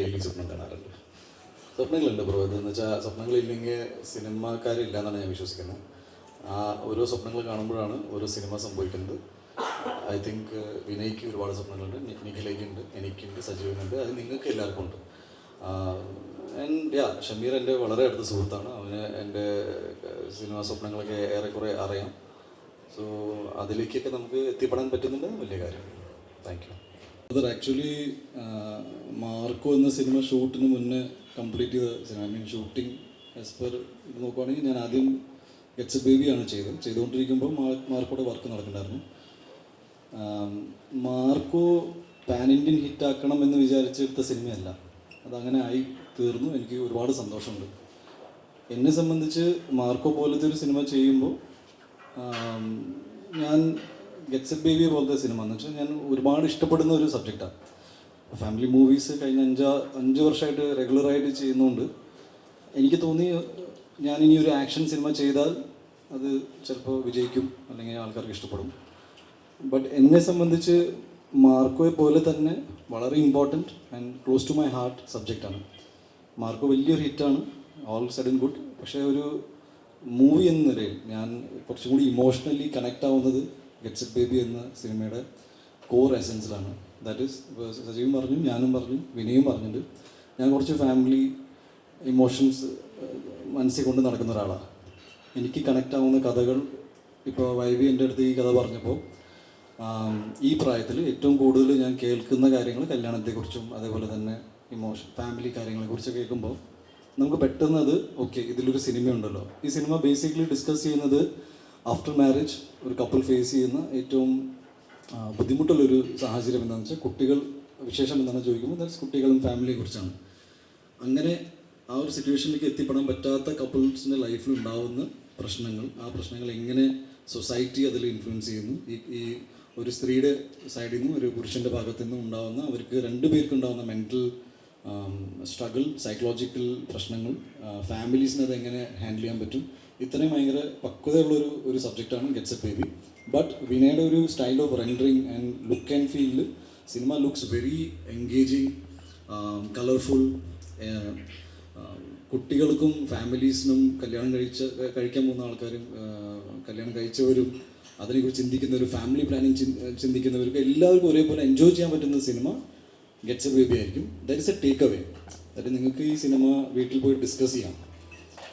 Daily സ്വപ്നം കാണാറുണ്ട്. സ്വപ്നങ്ങളുണ്ട് ബ്രോ. എന്ന് വെച്ചാൽ സ്വപ്നങ്ങളില്ലെങ്കിൽ സിനിമാക്കാരില്ല എന്നാണ് ഞാൻ വിശ്വസിക്കുന്നത്. ആ ഓരോ സ്വപ്നങ്ങൾ കാണുമ്പോഴാണ് ഓരോ സിനിമ സംഭവിക്കുന്നത്. ഐ തിങ്ക് വിനയ്ക്ക് ഒരുപാട് സ്വപ്നങ്ങളുണ്ട്. നിഖിലേക്കുണ്ട് എനിക്കുണ്ട്. സജീവനുണ്ട്. അത് നിങ്ങൾക്ക് എല്ലാവർക്കും ഉണ്ട്. ആൻഡ് യാ ഷമീർ എന്റെ വളരെ അടുത്ത സുഹൃത്താണ്. അവന് എന്റെ സിനിമാ സ്വപ്നങ്ങളൊക്കെ ഏറെക്കുറെ അറിയാം. സോ അതിലേക്കൊക്കെ നമുക്ക് എത്തിപ്പെടാൻ പറ്റുന്നുണ്ട്. വലിയ കാര്യം. താങ്ക് യു അത് ആക്ച്വലി മാർക്കോ എന്ന സിനിമ ഷൂട്ടിന് മുന്നേ കംപ്ലീറ്റ് ചെയ്ത cinema I mean shooting as per ഇത് നോക്കുവാണെങ്കിൽ ഞാൻ ആദ്യം ഗെറ്റ്സ് ബേബിയാണ് ചെയ്തത് ചെയ്തുകൊണ്ടിരിക്കുമ്പോൾ മാർക്കോടെ വർക്ക് നടക്കുന്നുണ്ടായിരുന്നു. മാർക്കോ പാൻ ഇന്ത്യൻ ഹിറ്റാക്കണം എന്ന് വിചാരിച്ചെടുത്ത സിനിമയല്ല അതങ്ങനെ ആയി തീർന്നു. എനിക്ക് ഒരുപാട് സന്തോഷമുണ്ട്. എന്നെ സംബന്ധിച്ച് മാർക്കോ പോലത്തെ ഒരു സിനിമ ചെയ്യുമ്പോൾ ഞാൻ ഗെറ്റ്സ് ബേബി പോലത്തെ സിനിമ എന്ന് വെച്ചാൽ ഞാൻ ഒരുപാട് ഇഷ്ടപ്പെടുന്ന ഒരു സബ്ജക്റ്റാണ് ഫാമിലി മൂവീസ് കഴിഞ്ഞ അഞ്ചാ അഞ്ച് വർഷമായിട്ട് റെഗുലറായിട്ട് ചെയ്യുന്നതുകൊണ്ട് എനിക്ക് തോന്നി ഞാൻ ഇനി ഒരു ആക്ഷൻ സിനിമ ചെയ്താൽ അത് ചിലപ്പോൾ വിജയിക്കും അല്ലെങ്കിൽ ആൾക്കാർക്ക് ഇഷ്ടപ്പെടും. ബട്ട് എന്നെ സംബന്ധിച്ച് മാർക്കോയെ പോലെ തന്നെ വളരെ important and close to my heart സബ്ജക്റ്റാണ് മാർക്കോ വലിയൊരു ഹിറ്റാണ് ഓൾ സഡൻ ഗുഡ് പക്ഷേ ഒരു മൂവി എന്ന നിലയിൽ ഞാൻ കുറച്ചും കൂടി ഇമോഷണലി കണക്റ്റ് ആവുന്നത് ഗെറ്റ്സ് എ ബേബി എന്ന സിനിമയുടെ കോർ എസെൻസിലാണ് ദാറ്റ് ഈസ് സജീവും പറഞ്ഞു ഞാനും പറഞ്ഞു വിനയും പറഞ്ഞിട്ടുണ്ട് ഞാൻ കുറച്ച് ഫാമിലി ഇമോഷൻസ് മനസ്സിൽ കൊണ്ട് നടക്കുന്ന ഒരാളാണ്. എനിക്ക് കണക്റ്റ് ആവുന്ന കഥകൾ ഇപ്പോൾ വൈവി എന്റെ അടുത്ത് ഈ കഥ പറഞ്ഞപ്പോൾ ഈ പ്രായത്തിൽ ഏറ്റവും കൂടുതൽ ഞാൻ കേൾക്കുന്ന കാര്യങ്ങൾ കല്യാണത്തെക്കുറിച്ചും അതേപോലെ തന്നെ ഇമോഷൻ ഫാമിലി കാര്യങ്ങളെക്കുറിച്ച് കേൾക്കുമ്പോൾ നമുക്ക് പെട്ടെന്ന് അത് ഓക്കെ ഇതിലൊരു സിനിമ ഉണ്ടല്ലോ ഈ സിനിമ ബേസിക്കലി ഡിസ്കസ് ചെയ്യുന്നത് ആഫ്റ്റർ മാരേജ് ഒരു കപ്പിൾ ഫേസ് ചെയ്യുന്ന ഏറ്റവും ബുദ്ധിമുട്ടുള്ളൊരു സാഹചര്യം എന്താണെന്ന് വെച്ചാൽ കുട്ടികൾ വിശേഷം എന്താണെന്ന് ചോദിക്കുമ്പോൾ ദാറ്റ്സ് കുട്ടികളും ഫാമിലിയെ കുറിച്ചാണ്. അങ്ങനെ ആ ഒരു സിറ്റുവേഷനിലേക്ക് എത്തിപ്പെടാൻ പറ്റാത്ത കപ്പിൾസിന്റെ ലൈഫിൽ ഉണ്ടാവുന്ന പ്രശ്നങ്ങൾ ആ പ്രശ്നങ്ങൾ എങ്ങനെ സൊസൈറ്റി അതിൽ ഇൻഫ്ലുവൻസ് ചെയ്യുന്നു? ഈ ഈ ഒരു സ്ത്രീയുടെ സൈഡിൽ നിന്നും ഒരു പുരുഷന്റെ ഭാഗത്തു നിന്നും ഉണ്ടാവുന്ന അവർക്ക് രണ്ടുപേർക്കും ഉണ്ടാകുന്ന മെന്റൽ സ്ട്രഗിൾ സൈക്കോളജിക്കൽ പ്രശ്നങ്ങൾ ഫാമിലീസിനെ അത് എങ്ങനെ ഹാൻഡിൽ ചെയ്യാൻ പറ്റും? ഇത്രയും ഭയങ്കര പക്വതയുള്ളൊരു ഒരു സബ്ജക്റ്റാണ് ഗെറ്റ്സ് എ ബേബി ബട്ട് വിനയുടെ ഒരു style of rendering and look and ഫീലിൽ cinema looks very engaging colourful കുട്ടികൾക്കും ഫാമിലീസിനും കല്യാണം കഴിച്ച കഴിക്കാൻ പോകുന്ന ആൾക്കാരും കല്യാണം കഴിച്ചവരും അതിനെക്കുറിച്ച് ചിന്തിക്കുന്ന ഒരു ഫാമിലി പ്ലാനിങ് ചിന്തിക്കുന്നവർക്ക് എല്ലാവർക്കും ഒരേപോലെ എൻജോയ് ചെയ്യാൻ പറ്റുന്ന സിനിമ ഗെറ്റ്സ് എ ബേബി ആയിരിക്കും. That is a takeaway അതായത് നിങ്ങൾക്ക് ഈ സിനിമ വീട്ടിൽ പോയി ഡിസ്കസ് ചെയ്യാം.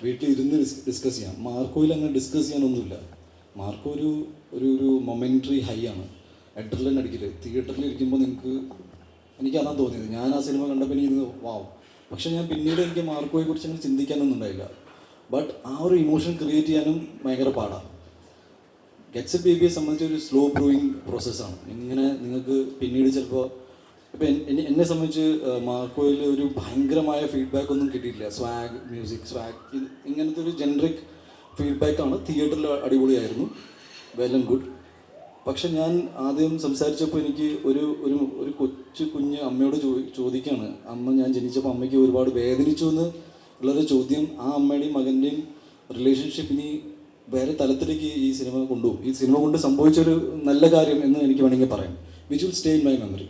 വീട്ടിൽ ഇരുന്ന് ഡിസ്കസ് ചെയ്യാം. മാർക്കോയിൽ അങ്ങനെ ഡിസ്കസ് ചെയ്യാനൊന്നുമില്ല. മാർക്കോ ഒരു ഒരു ഒരു മൊമെന്ററി ഹൈ ആണ്. അഡ്രലൻ അടിക്കില്ല തിയേറ്ററിൽ ഇരിക്കുമ്പോൾ നിങ്ങൾക്ക് എനിക്കതാണ് തോന്നിയത്. ഞാൻ ആ സിനിമ കണ്ടപ്പോൾ എനിക്ക് വാവ് പക്ഷെ ഞാൻ പിന്നീട് എനിക്ക് മാർക്കോയെ കുറിച്ച് അങ്ങനെ ചിന്തിക്കാനൊന്നും ഉണ്ടായില്ല. ബട്ട് ആ ഒരു ഇമോഷൻ ക്രിയേറ്റ് ചെയ്യാനും ഭയങ്കര പാടാണ് ഗെറ്റ്സ് ബേബിയെ സംബന്ധിച്ച് ഒരു സ്ലോ ബ്രൂയിങ് പ്രോസസ്സാണ് ഇങ്ങനെ നിങ്ങൾക്ക് പിന്നീട് ചിലപ്പോൾ ഇപ്പം എന്നെ സംബന്ധിച്ച് മാർക്കോയിൽ ഒരു ഭയങ്കരമായ ഫീഡ്ബാക്ക് ഒന്നും കിട്ടിയിട്ടില്ല. സ്വാഗ് മ്യൂസിക് സ്വാഗ് ഇത് ഇങ്ങനത്തെ ഒരു ജനറിക് ഫീഡ്ബാക്കാണ് തിയേറ്ററിൽ അടിപൊളിയായിരുന്നു. വെൽ ആൻഡ് ഗുഡ് പക്ഷെ ഞാൻ ആദ്യം സംസാരിച്ചപ്പോൾ എനിക്ക് ഒരു ഒരു ഒരു കൊച്ചു കുഞ്ഞ് അമ്മയോട് ചോ ചോദിക്കുകയാണ് അമ്മ ഞാൻ ജനിച്ചപ്പോൾ അമ്മയ്ക്ക് ഒരുപാട് വേദനിച്ചു എന്ന് ഉള്ളൊരു ചോദ്യം. ആ അമ്മയുടെയും മകന്റെയും റിലേഷൻഷിപ്പ് ഇനി വേറെ തലത്തിലേക്ക് ഈ സിനിമ കൊണ്ടുപോകും. ഈ സിനിമ കൊണ്ട് സംഭവിച്ചൊരു നല്ല കാര്യം എന്ന് എനിക്ക് വേണമെങ്കിൽ പറയാം. Which will stay in my memory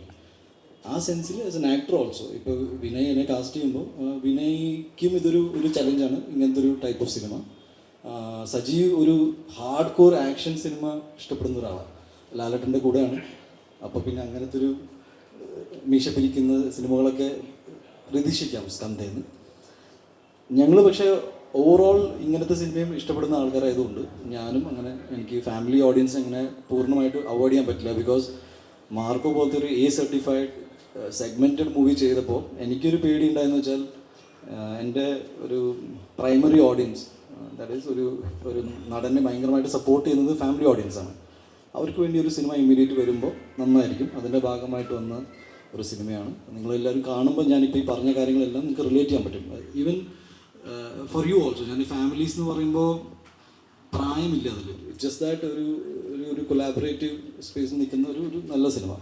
ആ സെൻസിൽ ആസ് എൻ ആക്ടർ ഓൾസോ ഇപ്പോൾ വിനയ് എന്നെ കാസ്റ്റ് ചെയ്യുമ്പോൾ വിനയ്ക്കും ഇതൊരു ഒരു ചലഞ്ചാണ് ഇങ്ങനത്തെ ഒരു ടൈപ്പ് ഓഫ് സിനിമ സജീവ് ഒരു ഹാർഡ് കോർ ആക്ഷൻ സിനിമ ഇഷ്ടപ്പെടുന്ന ഒരാളാണ്. ലാലട്ടന്റെ കൂടെയാണ്. അപ്പോൾ പിന്നെ അങ്ങനത്തെ ഒരു മീശ പിരിക്കുന്ന സിനിമകളൊക്കെ പ്രതീക്ഷിക്കാം സ്കന്ധേന്ന്. ഞങ്ങൾ പക്ഷേ ഓവറോൾ ഇങ്ങനത്തെ സിനിമയും ഇഷ്ടപ്പെടുന്ന ആൾക്കാരായതുകൊണ്ട് ഞാനും അങ്ങനെ എനിക്ക് ഫാമിലി ഓഡിയൻസ് അങ്ങനെ പൂർണമായിട്ട് അവോയ്ഡ് ചെയ്യാൻ പറ്റില്ല ബിക്കോസ് മാർക്കോ പോലത്തെ ഒരു എ സർട്ടിഫൈഡ് സെഗ്മെന്റഡ് മൂവി ചെയ്തപ്പോൾ എനിക്കൊരു പേടി ഉണ്ടായെന്ന് വെച്ചാൽ എന്റെ ഒരു പ്രൈമറി ഓഡിയൻസ് ദാറ്റ് ഈസ് ഒരു ഒരു നടനെ ഭയങ്കരമായിട്ട് സപ്പോർട്ട് ചെയ്യുന്നത് ഫാമിലി ഓഡിയൻസാണ് അവർക്ക് വേണ്ടി ഒരു സിനിമ ഇമ്മീഡിയറ്റ് വരുമ്പോൾ നന്നായിരിക്കും. അതിന്റെ ഭാഗമായിട്ട് വന്ന ഒരു സിനിമയാണ് നിങ്ങളെല്ലാവരും കാണുമ്പോൾ ഞാനിപ്പോൾ ഈ പറഞ്ഞ കാര്യങ്ങളെല്ലാം നിങ്ങൾക്ക് റിലേറ്റ് ചെയ്യാൻ പറ്റും. ഈവൻ ഫോർ യു ഓൾസോ ഞാൻ ഫാമിലീസ് എന്ന് പറയുമ്പോൾ പ്രായമില്ല അതിൽ. ജസ്റ്റ് ദാറ്റ് ഒരു ഒരു കൊലാബറേറ്റീവ് സ്പേസിൽ നിൽക്കുന്ന ഒരു ഒരു നല്ല സിനിമ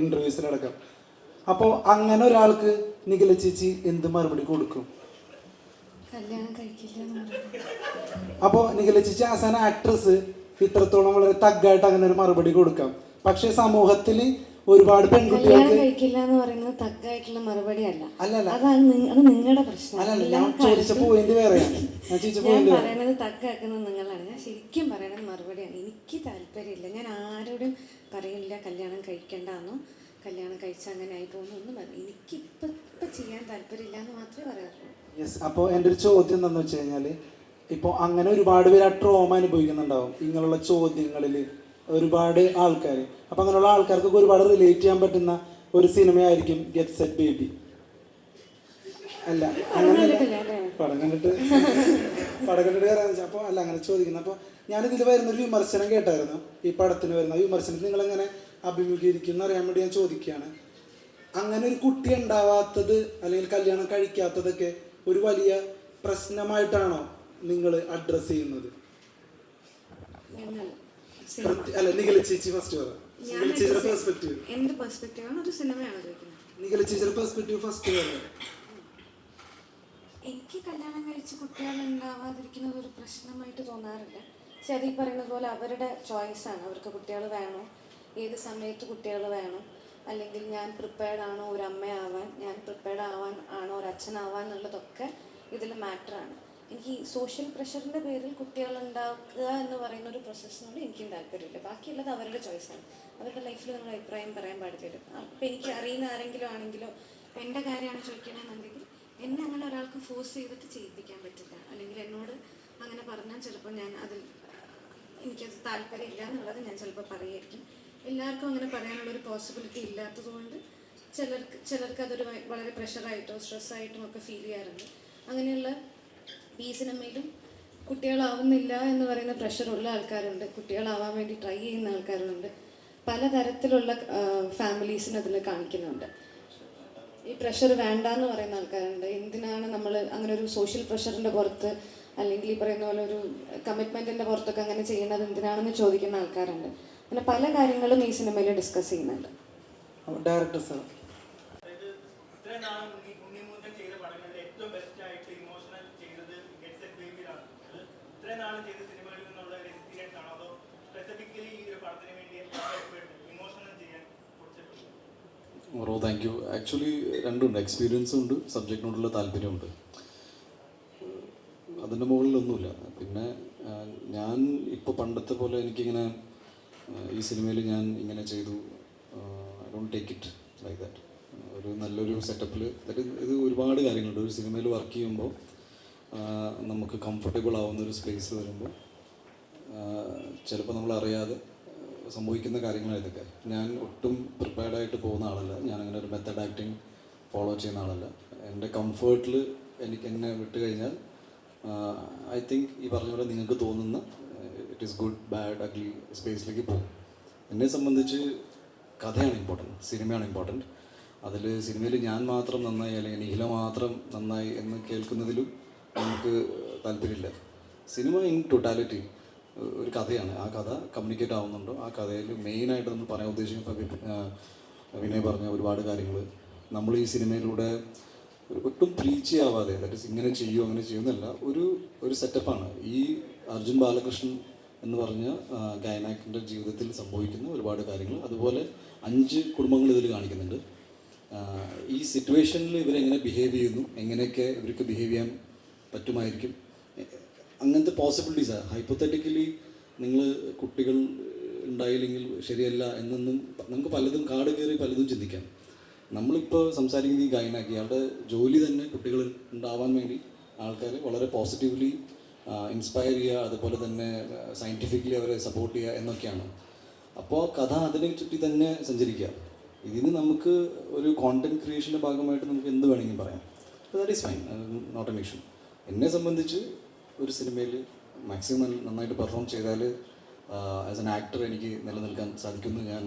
ഇന്റർവ്യൂസിലടക്കം അപ്പോൾ അങ്ങനെ ഒരാൾക്ക് നിഖില ചേച്ചി എന്ത് മറുപടി കൊടുക്കും. അപ്പോൾ നിഖില ചേച്ചി ആസാന ആക്ട്രസ് ഇത്രത്തോളം വളരെ തഗ്ഗായിട്ട് അങ്ങനെ ഒരു മറുപടി കൊടുക്കാം. പക്ഷെ സമൂഹത്തിൽ ഒരുപാട് കല്യാണം പെൺകുട്ടികൾക്ക് കഴിക്കില്ല എന്ന് പറയുന്നത് മറുപടി അല്ല. അതാണ് അത് നിങ്ങളുടെ പ്രശ്നം. അല്ലല്ല ഞാൻ ചോദിച്ച പോയിന്റ് വേറെയാണ്. ഞാൻ ചോദിച്ച പോയിന്റ് പറയണത് നിങ്ങളാണ്. ഞാൻ ശരിക്കും പറയണത് മറുപടിയാണ്. എനിക്ക് താല്പര്യമില്ല. ഞാൻ ആരോടും പറയില്ല കല്യാണം കഴിക്കണ്ടെന്നോ കല്യാണം കഴിച്ചാൽ അങ്ങനെ ആയി പോകുന്നൊന്നും പറഞ്ഞു പറയില്ല എനിക്ക് ഇപ്പം ചെയ്യാൻ താല്പര്യമില്ല എന്ന് മാത്രമേ പറയാറുള്ളൂ. യെസ് അപ്പോൾ എന്റെ ഒരു ചോദ്യം എന്താണെന്ന് വെച്ച് കഴിഞ്ഞാൽ ഇപ്പോൾ അങ്ങനെ ഒരുപാട് പേര് ആ ട്രോമ അനുഭവിക്കുന്നുണ്ടാവും. ഇങ്ങനെയുള്ള ചോദ്യങ്ങളിൽ ഒരുപാട് ആൾക്കാർ അപ്പം അങ്ങനെയുള്ള ആൾക്കാർക്കൊക്കെ ഒരുപാട് റിലേറ്റ് ചെയ്യാൻ പറ്റുന്ന ഒരു സിനിമയായിരിക്കും ഗെറ്റ് സെറ്റ് ബേബി അല്ല അങ്ങനെ അല്ലേ? പടം കണ്ടിട്ട് പടം കണ്ടിട്ട് കയറാന്ന് വെച്ചാൽ അപ്പോൾ അല്ല അങ്ങനെ ചോദിക്കുന്നത് അപ്പോൾ ഞാനിതിൽ വരുന്നൊരു വിമർശനം കേട്ടായിരുന്നു. ഈ പടത്തിന് വരുന്ന വിമർശനത്തിൽ നിങ്ങളെങ്ങനെ എങ്ങനെ അഭിമുഖീകരിക്കുന്നു അറിയാൻ വേണ്ടി ഞാൻ ചോദിക്കുകയാണ്. അങ്ങനെ ഒരു കുട്ടി ഉണ്ടാവാത്തത് അല്ലെങ്കിൽ കല്യാണം കഴിക്കാത്തതൊക്കെ ഒരു വലിയ പ്രശ്നമായിട്ടാണോ നിങ്ങൾ അഡ്രസ് ചെയ്യുന്നത്? അല്ല നിഖില ചേച്ചി ഫസ്റ്റ് പറ. നിഖില ചേച്ചിയുടെ എന്ത് പെർസ്പെക്റ്റീവാണ് ഒരു സിനിമയാണ് ചോദിക്കുന്നത്? നിഖില ചേച്ചിയുടെ പെർസ്പെക്റ്റീവ് ഫസ്റ്റ് പറ. എനിക്ക് കല്യാണം കഴിച്ച് കുട്ടികൾ ഉണ്ടാവാതിരിക്കുന്നത് ഒരു പ്രശ്നമായിട്ട് തോന്നാറില്ല. പക്ഷെ അത് ഈ പറയുന്നത് പോലെ അവരുടെ ചോയ്സാണ്. അവർക്ക് കുട്ടികൾ വേണോ. ഏത് സമയത്ത് കുട്ടികൾ വേണം? അല്ലെങ്കിൽ ഞാൻ പ്രിപ്പയർഡ് ആണോ ഒരു അമ്മയാവാൻ ഞാൻ പ്രിപ്പയർഡ് ആവാൻ ആണോ ഒരു അച്ഛനാവാൻ എന്നുള്ളതൊക്കെ ഇതിൽ മാറ്ററാണ് എനിക്ക് ഈ സോഷ്യൽ പ്രഷറിന്റെ പേരിൽ കുട്ടികൾ ഉണ്ടാക്കുക എന്ന് പറയുന്ന ഒരു പ്രോസസ്സിനോട് എനിക്കും താല്പര്യമില്ല. ബാക്കിയുള്ളത് അവരുടെ ചോയ്സാണ് അവരുടെ ലൈഫിൽ നമ്മൾ അഭിപ്രായം പറയാൻ പാടില്ല അപ്പം എനിക്ക് അറിയുന്ന ആരെങ്കിലും ആണെങ്കിലോ എന്റെ കാര്യമാണ് ചോദിക്കണമെന്നുണ്ടെങ്കിൽ എന്നെ അങ്ങനെ ഒരാൾക്ക് ഫോഴ്സ് ചെയ്തിട്ട് ചെയ്യിപ്പിക്കാൻ പറ്റില്ല. അല്ലെങ്കിൽ എന്നോട് അങ്ങനെ പറഞ്ഞാൽ ചിലപ്പോൾ ഞാൻ അതിൽ എനിക്കത് താല്പര്യമില്ല എന്നുള്ളത് ഞാൻ ചിലപ്പോൾ പറയുമായിരിക്കും. എല്ലാവർക്കും അങ്ങനെ പറയാനുള്ളൊരു പോസിബിലിറ്റി ഇല്ലാത്തതുകൊണ്ട് ചിലർക്ക് ചിലർക്ക് അതൊരു വളരെ പ്രഷറായിട്ടോ സ്ട്രെസ്സായിട്ടും ഒക്കെ ഫീൽ ചെയ്യാറുണ്ട്. അങ്ങനെയുള്ള ഈ സിനിമയിലും കുട്ടികളാവുന്നില്ല എന്ന് പറയുന്ന പ്രഷറുള്ള ആൾക്കാരുണ്ട്. കുട്ടികളാവാൻ വേണ്ടി ട്രൈ ചെയ്യുന്ന ആൾക്കാരുണ്ട്. പലതരത്തിലുള്ള ഫാമിലീസിന് അതിൽ കാണിക്കുന്നുണ്ട്. ഈ പ്രഷർ വേണ്ട എന്ന് പറയുന്ന ആൾക്കാരുണ്ട്. എന്തിനാണ് നമ്മൾ അങ്ങനെ ഒരു സോഷ്യൽ പ്രഷറിന്റെ പുറത്ത് അല്ലെങ്കിൽ ഈ പറയുന്ന പോലെ ഒരു കമ്മിറ്റ്മെന്റിന്റെ പുറത്തൊക്കെ അങ്ങനെ ചെയ്യുന്നത് എന്തിനാണെന്ന് ചോദിക്കുന്ന ആൾക്കാരുണ്ട്. അങ്ങനെ പല കാര്യങ്ങളും ഈ സിനിമയിൽ ഡിസ്കസ് ചെയ്യുന്നുണ്ട്. ഡയറക്ടർ സാർ അതായത് ഇത്രയും നാളും ഉണ്ണി ഉണ്ണിമുത്തൻ ചെയ്ത പടങ്ങളിൽ ഏറ്റവും ബെസ്റ്റ് ആയിട്ട് ഇമോഷണൽ ചെയ്തത് ഗെറ്റ് സെറ്റ് ബേബിയിലാണ് അത് ഇത്രയും ചെയ്ത സിനിമകളിൽ നിന്നുള്ള ഒരു എക്സ്പീരിയൻസ് ആണോ? സ്പെസിഫിക്കലി ഈ ഒരു പടത്തിന് വേണ്ടി ഇമോഷണൽ ചെയ്യാൻ കുറച്ച് ഓറോ താങ്ക് യു ആക്ച്വലി രണ്ടുണ്ട്. എക്സ്പീരിയൻസും ഉണ്ട് സബ്ജക്റ്റിനോടുള്ള താല്പര്യമുണ്ട് അതിന്റെ മുകളിലൊന്നുമില്ല പിന്നെ ആ, ഞാൻ ഇപ്പോൾ പണ്ടത്തെ പോലെ എനിക്കിങ്ങനെ ഈ സിനിമയിൽ ഞാൻ ഇങ്ങനെ ചെയ്തു. I don't take it like that ഒരു നല്ലൊരു സെറ്റപ്പിൽ ഇത് ഒരുപാട് കാര്യങ്ങളുണ്ട്. ഒരു സിനിമയിൽ വർക്ക് ചെയ്യുമ്പോൾ നമുക്ക് കംഫർട്ടബിൾ ആവുന്ന ഒരു സ്പേസ് വരുമ്പോൾ ചിലപ്പോൾ നമ്മൾ അറിയാതെ സംഭവിക്കുന്ന കാര്യങ്ങളാണ് ഇതൊക്കെ. ഞാൻ ഒട്ടും പ്രിപ്പയർഡ് ആയിട്ട് പോകുന്ന ആളല്ല. ഞാൻ അങ്ങനെ ഒരു മെത്തഡ് ആക്ടിങ് ഫോളോ ചെയ്യുന്ന ആളല്ല. എന്റെ കംഫേർട്ടിൽ എനിക്ക് എന്നെ വിട്ട് കഴിഞ്ഞാൽ ഐ തിങ്ക് ഈ പറഞ്ഞ പോലെ നിങ്ങൾക്ക് തോന്നുന്ന it is good bad ugly സ്പേസിലേക്ക് പോകും. എന്നെ സംബന്ധിച്ച് കഥയാണ് ഇമ്പോർട്ടന്റ് സിനിമയാണ് ഇമ്പോർട്ടന്റ് അതിൽ സിനിമയിൽ ഞാൻ മാത്രം നന്നായി അല്ലെങ്കിൽ നിഹില മാത്രം നന്നായി എന്ന് കേൾക്കുന്നതിലും നമുക്ക് താല്പര്യമില്ല. സിനിമ ഇൻ ടോട്ടാലിറ്റി ഒരു കഥയാണ്. ആ കഥ കമ്മ്യൂണിക്കേറ്റ് ആവുന്നുണ്ടോ. ആ കഥയിൽ മെയിനായിട്ട് നമ്മൾ പറയാൻ ഉദ്ദേശിക്കുന്ന വിനയ് പറഞ്ഞ ഒരുപാട് കാര്യങ്ങൾ. നമ്മൾ ഈ സിനിമയിലൂടെ ഒട്ടും പ്രീച്ച് ആവാതെ ദാറ്റ് ഇങ്ങനെ ചെയ്യൂ അങ്ങനെ ചെയ്യുന്നല്ല ഒരു ഒരു സെറ്റപ്പാണ് ഈ അർജുൻ ബാലകൃഷ്ണൻ എന്ന് പറഞ്ഞ ഗൈനാക്കിന്റെ ജീവിതത്തിൽ സംഭവിക്കുന്ന ഒരുപാട് കാര്യങ്ങൾ. അതുപോലെ അഞ്ച് കുടുംബങ്ങൾ ഇതിൽ കാണിക്കുന്നുണ്ട്. ഈ സിറ്റുവേഷനിൽ ഇവരെങ്ങനെ ബിഹേവ് ചെയ്യുന്നു? എങ്ങനെയൊക്കെ ഇവർക്ക് ബിഹേവ് ചെയ്യാൻ പറ്റുമായിരിക്കും? അങ്ങനത്തെ പോസിബിലിറ്റീസാണ് ഹൈപ്പത്തറ്റിക്കലി നിങ്ങൾ കുട്ടികൾ ഉണ്ടായില്ലെങ്കിൽ ശരിയല്ല എന്നൊന്നും നമുക്ക് പലതും കാട് കയറി പലതും ചിന്തിക്കാം. നമ്മളിപ്പോൾ സംസാരിക്കുന്ന ഈ ഗായനാക്കി. അയാളുടെ ജോലി തന്നെ കുട്ടികൾ ഉണ്ടാവാൻ വേണ്ടി ആൾക്കാർ വളരെ പോസിറ്റീവ്ലി ഇൻസ്പയർ ചെയ്യുക അതുപോലെ തന്നെ സയന്റിഫിക്കലി അവരെ സപ്പോർട്ട് ചെയ്യുക എന്നൊക്കെയാണ്. അപ്പോൾ കഥ അതിനെ ചുറ്റി തന്നെ സഞ്ചരിക്കുക. ഇതിന് നമുക്ക് ഒരു കോണ്ടന്റ് ക്രിയേഷന്റെ ഭാഗമായിട്ട് നമുക്ക് എന്ത് വേണമെങ്കിലും പറയാം. That is fine not an issue എന്നെ സംബന്ധിച്ച് ഒരു സിനിമയിൽ മാക്സിമം നന്നായിട്ട് പെർഫോം ചെയ്താൽ ആസ് എൻ ആക്ടർ എനിക്ക് നിലനിൽക്കാൻ സാധിക്കുമെന്ന് ഞാൻ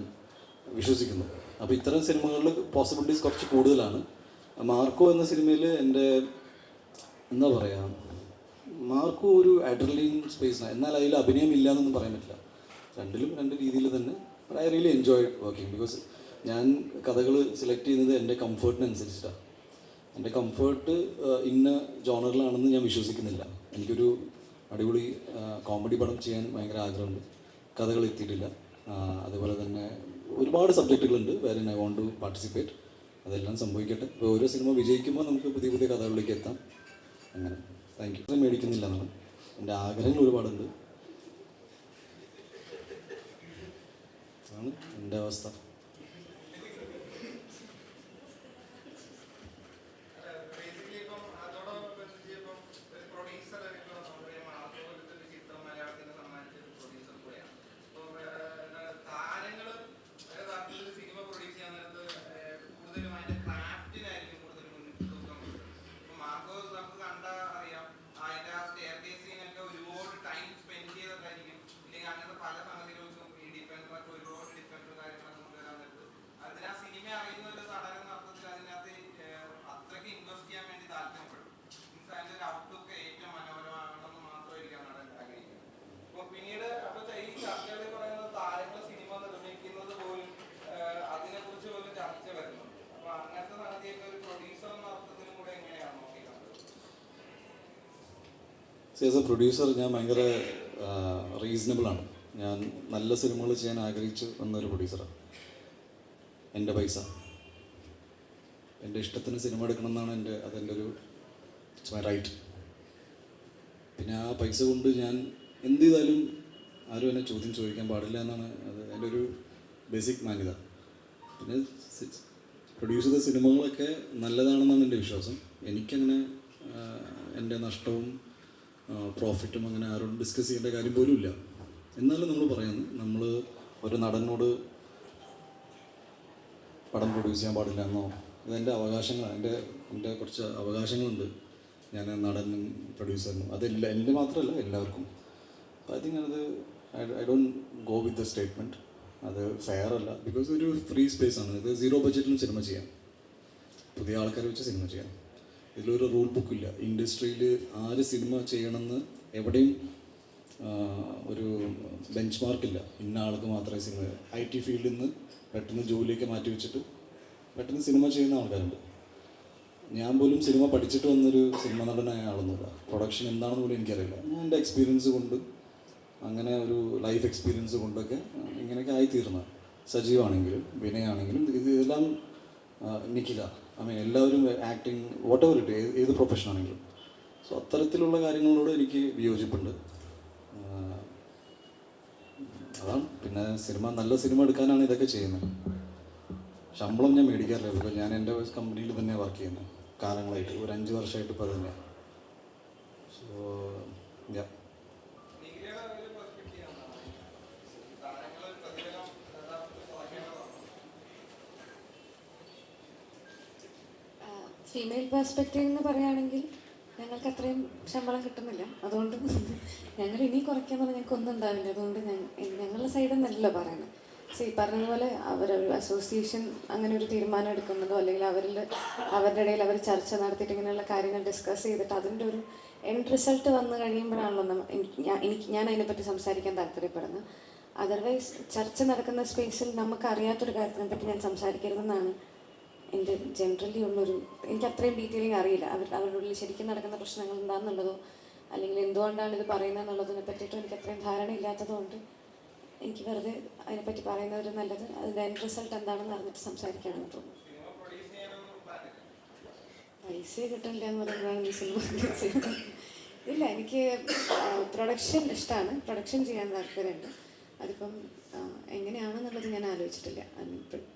വിശ്വസിക്കുന്നു. അപ്പോൾ ഇത്തരം സിനിമകളിൽ പോസിബിലിറ്റീസ് കുറച്ച് കൂടുതലാണ്. മാർക്കോ എന്ന സിനിമയിൽ എന്റെ എന്താ പറയുക മാർക്കോ ഒരു അഡ്രലിൻ സ്പേസ് എന്നാൽ അതിൽ അഭിനയം ഇല്ല എന്നൊന്നും പറയാൻ പറ്റില്ല. രണ്ടിലും രണ്ട് രീതിയിൽ തന്നെ I really enjoy working because ഞാൻ കഥകൾ സെലക്ട് ചെയ്യുന്നത് എന്റെ കംഫർട്ടിനനുസരിച്ചിട്ടാണ് എന്റെ കംഫേർട്ട് ഇന്ന ജോണറിലാണെന്ന് ഞാൻ വിശ്വസിക്കുന്നില്ല. എനിക്കൊരു അടിപൊളി കോമഡി പടം ചെയ്യാൻ ഭയങ്കര ആഗ്രഹമുണ്ട്. കഥകൾ എത്തിയിട്ടില്ല. അതുപോലെ തന്നെ ഒരുപാട് സബ്ജക്റ്റുകളുണ്ട് വേറെ ഐ വോണ്ട് ടു പാർട്ടിസിപ്പേറ്റ് അതെല്ലാം സംഭവിക്കട്ടെ. ഇപ്പോൾ ഓരോ സിനിമ വിജയിക്കുമ്പോൾ നമുക്ക് പുതിയ പുതിയ കഥകളിലേക്ക് എത്താം. അങ്ങനെ. താങ്ക് യു മേടിക്കുന്നില്ല എന്നാണ് എന്റെ ആഗ്രഹങ്ങൾ ഒരുപാടുണ്ട്. അതാണ് എന്റെ അവസ്ഥ ബേസിക്കലി ഇപ്പം അതോടൊപ്പം ഇപ്പം ഒരു പ്രൊഡ്യൂസർ ആയിട്ടുള്ള നമ്മുടെ മാർക്കോലത്തെ ഒരു ചിത്രം മലയാളത്തിന് സമ്മാനിച്ച ഒരു പ്രൊഡ്യൂസർ കൂടെയാണ് അപ്പോൾ താരങ്ങൾ യഥാർത്ഥത്തിൽ ഒരു സിനിമ പ്രൊഡ്യൂസ് ചെയ്യാൻ നേരത്ത് ഏഹ്, കൂടുതലും അതിന്റെ ക്രാഫ്റ്റിനായിരിക്കും കൂടുതൽ മുൻതൂക്കം കൊടുക്കുന്നത് ഇപ്പം മാർക്കോ നമുക്ക് കണ്ടാൽ അറിയാം അതിന്റെ ആ സ്റ്റെയർ കേസിനൊക്കെ ഒരുപാട് ടൈം സ്പെൻഡ് ചെയ്തിട്ടായിരിക്കും ഇല്ലെങ്കിൽ അങ്ങനത്തെ പല സംഗതികൾക്കും ഈ ഡിഫൻസറൊക്കെ ഒരുപാട് ഡിഫൻസും കാര്യങ്ങളൊക്കെ കൊണ്ടുവരാൻ നേരത്ത് അതിന് ആ സിനിമ അറിയുന്ന ഒരു നടൻ എന്ന അർത്ഥത്തിൽ അതിനകത്ത് ഏഹ്, അത്രയ്ക്ക് ഇൻവെസ്റ്റ് ചെയ്യാൻ വേണ്ടി താല്പര്യപ്പെടും മീൻസ് അതിന്റെ ഒരു ഔട്ട്ലുക്ക് ഏറ്റവും മനോഹരമാകണമെന്ന് മാത്രമായിരിക്കും ആ നടൻ ആഗ്രഹിക്കുന്നത് അപ്പൊ പിന്നീട് അപ്പൊ ഈ ചർച്ചകളിൽ പറയുന്നത് താരങ്ങൾ സിനിമ നിർമ്മിക്കുന്നത് പോലും അതിനെ കുറിച്ച് പോലും ചർച്ച വരുന്നുണ്ട് അപ്പൊ അങ്ങനത്തെ നടത്തിയൊക്കെ ഒരു പ്രൊഡ്യൂസർ എന്ന അർത്ഥത്തിലും കൂടെ എങ്ങനെയാണ് നോക്കിക്കാണുന്നത് ആസ് എ പ്രൊഡ്യൂസർ ഞാൻ ഭയങ്കര റീസണബിൾ ആണ്. ഞാൻ നല്ല സിനിമകൾ ചെയ്യാൻ ആഗ്രഹിച്ചു വന്നൊരു പ്രൊഡ്യൂസറാണ് എന്റെ പൈസ. എന്റെ ഇഷ്ടത്തിന് സിനിമ എടുക്കണം എന്നാണ് എന്റെ അതെന്റെ ഒരു ഇറ്റ്സ് മൈ റൈറ്റ് പിന്നെ ആ പൈസ കൊണ്ട് ഞാൻ എന്ത് ചെയ്താലും ആരും എന്നെ ചോദ്യം ചോദിക്കാൻ പാടില്ല എന്നാണ് അത് എന്റെ ഒരു ബേസിക് മാന്യത. പിന്നെ പ്രൊഡ്യൂസ് ചെയ്ത സിനിമകളൊക്കെ നല്ലതാണെന്നാണ് എന്റെ വിശ്വാസം. എനിക്കങ്ങനെ എന്റെ നഷ്ടവും പ്രോഫിറ്റും അങ്ങനെ ആരോടും ഡിസ്കസ് ചെയ്യേണ്ട കാര്യം പോലും ഇല്ല. എന്നാലും നമ്മൾ പറയുന്നത് നമ്മൾ ഒരു നടനോട് പടം പ്രൊഡ്യൂസ് ചെയ്യാൻ പാടില്ല എന്നോ ഇതെന്റെ അവകാശങ്ങളാണ് എന്റെ എന്റെ കുറച്ച് അവകാശങ്ങളുണ്ട്. ഞാൻ നടനും പ്രൊഡ്യൂസറിനും അതെല്ല എന്റെ മാത്രമല്ല എല്ലാവർക്കും. അപ്പോൾ ഐ തിങ്ക് അത് I don't go with the statement അത് ഫെയർ അല്ല. ബിക്കോസ് ഒരു ഫ്രീ സ്പേസ് ആണ്. ഇത് സീറോ ബഡ്ജറ്റിലും സിനിമ ചെയ്യാം. പുതിയ ആൾക്കാരെ വെച്ച് സിനിമ ചെയ്യാം. ഇതിലൊരു റൂൾ ബുക്കില്ല ഇൻഡസ്ട്രിയിൽ ആര് സിനിമ ചെയ്യണമെന്ന് എവിടെയും ഒരു ബെഞ്ച് മാർക്കില്ല ഇന്ന ആൾക്ക് മാത്രമേ സിനിമ ഐ ടി ഫീൽഡിൽ നിന്ന് പെട്ടെന്ന് ജോലിയൊക്കെ മാറ്റി വെച്ചിട്ട് പെട്ടെന്ന് സിനിമ ചെയ്യുന്ന ആൾക്കാരുണ്ട്. ഞാൻ പോലും സിനിമ പഠിച്ചിട്ട് വന്നൊരു സിനിമ നടനായ ആളൊന്നുമില്ല. പ്രൊഡക്ഷൻ എന്താണെന്ന് പോലും എനിക്കറിയില്ല. ഞാൻ എന്റെ എക്സ്പീരിയൻസ് കൊണ്ട് അങ്ങനെ ഒരു ലൈഫ് എക്സ്പീരിയൻസ് കൊണ്ടൊക്കെ ഇങ്ങനെയൊക്കെ ആയിത്തീർന്ന സജീവാണെങ്കിലും വിനയാണെങ്കിലും ഇത് ഇതെല്ലാം നിൽക്കില്ല ഐ മീൻ എല്ലാവരും ആക്ടിങ് വാട്ട് എവർ ഇട്ട് ഏത് പ്രൊഫഷൻ ആണെങ്കിലും സോ അത്തരത്തിലുള്ള കാര്യങ്ങളോട് എനിക്ക് വിയോജിപ്പുണ്ട്. അതാണ്. പിന്നെ സിനിമ നല്ല സിനിമ എടുക്കാനാണ് ഇതൊക്കെ ചെയ്യുന്നത്. ശമ്പളം ഞാൻ മേടിക്കാറില്ല. ഇപ്പോൾ ഞാൻ എന്റെ കമ്പനിയിൽ തന്നെ വർക്ക് ചെയ്യുന്നത്. കാലങ്ങളായിട്ട്. ഒരു അഞ്ച് വർഷമായിട്ട് ഇപ്പോൾ തന്നെ സോ യാ ഫീമെയിൽ പെർസ്പെക്റ്റീവ് എന്ന് പറയുകയാണെങ്കിൽ ഞങ്ങൾക്ക് അത്രയും ശമ്പളം കിട്ടുന്നില്ല. അതുകൊണ്ട് ഞങ്ങൾ ഇനി കുറയ്ക്കാന്ന് ഞങ്ങൾക്ക് ഒന്നും ഉണ്ടാവില്ല. അതുകൊണ്ട് ഞങ്ങ- ഞങ്ങളുടെ സൈഡിൽ നിന്നല്ലോ പറയുന്നത് സോ ഈ പറഞ്ഞതുപോലെ അവരൊരു അസോസിയേഷൻ അങ്ങനെ ഒരു തീരുമാനം എടുക്കുന്നതോ അല്ലെങ്കിൽ അവരിൽ അവരുടെ ഇടയിൽ അവർ ചർച്ച നടത്തിയിട്ട് ഇങ്ങനെയുള്ള കാര്യങ്ങൾ ഡിസ്കസ് ചെയ്തിട്ട് അതിന്റെ ഒരു എൻഡ് റിസൾട്ട് വന്നു കഴിയുമ്പോഴാണല്ലോ എനിക്ക് ഞാൻ എനിക്ക് ഞാൻ അതിനെപ്പറ്റി സംസാരിക്കാൻ താല്പര്യപ്പെടുന്നത്. അതർവൈസ് ചർച്ച നടക്കുന്ന സ്പേസിൽ നമുക്ക് അറിയാത്തൊരു കാര്യത്തിനെ പറ്റി ഞാൻ സംസാരിക്കരുതെന്നാണ് എന്റെ ജനറലി ഉള്ളൊരു എനിക്ക് അത്രയും ഡീറ്റെയിലിംഗ് അറിയില്ല. അവർ അവരുടെ ഉള്ളിൽ ശരിക്കും നടക്കുന്ന പ്രശ്നങ്ങൾ എന്താണെന്നുള്ളതോ അല്ലെങ്കിൽ എന്തുകൊണ്ടാണ് ഇത് പറയുന്നത് എന്നുള്ളതിനെ പറ്റിയിട്ടും എനിക്ക് അത്രയും ധാരണ ഇല്ലാത്തതുകൊണ്ട് എനിക്ക് വെറുതെ അതിനെപ്പറ്റി പറയുന്നവർ നല്ലത്. അതിന്റെ എൻഡ് റിസൾട്ട് എന്താണെന്ന് അറിഞ്ഞിട്ട് സംസാരിക്കുകയാണെന്ന് തോന്നുന്നു പൈസ കിട്ടില്ല എന്ന് പറയുമ്പോഴാണ് ഈ സിനിമ ഇല്ല എനിക്ക് പ്രൊഡക്ഷൻ ഇഷ്ടമാണ് പ്രൊഡക്ഷൻ ചെയ്യാൻ താല്പര്യമുണ്ട്. അതിപ്പം എങ്ങനെയാണെന്നുള്ളത് ഞാൻ ആലോചിച്ചിട്ടില്ല.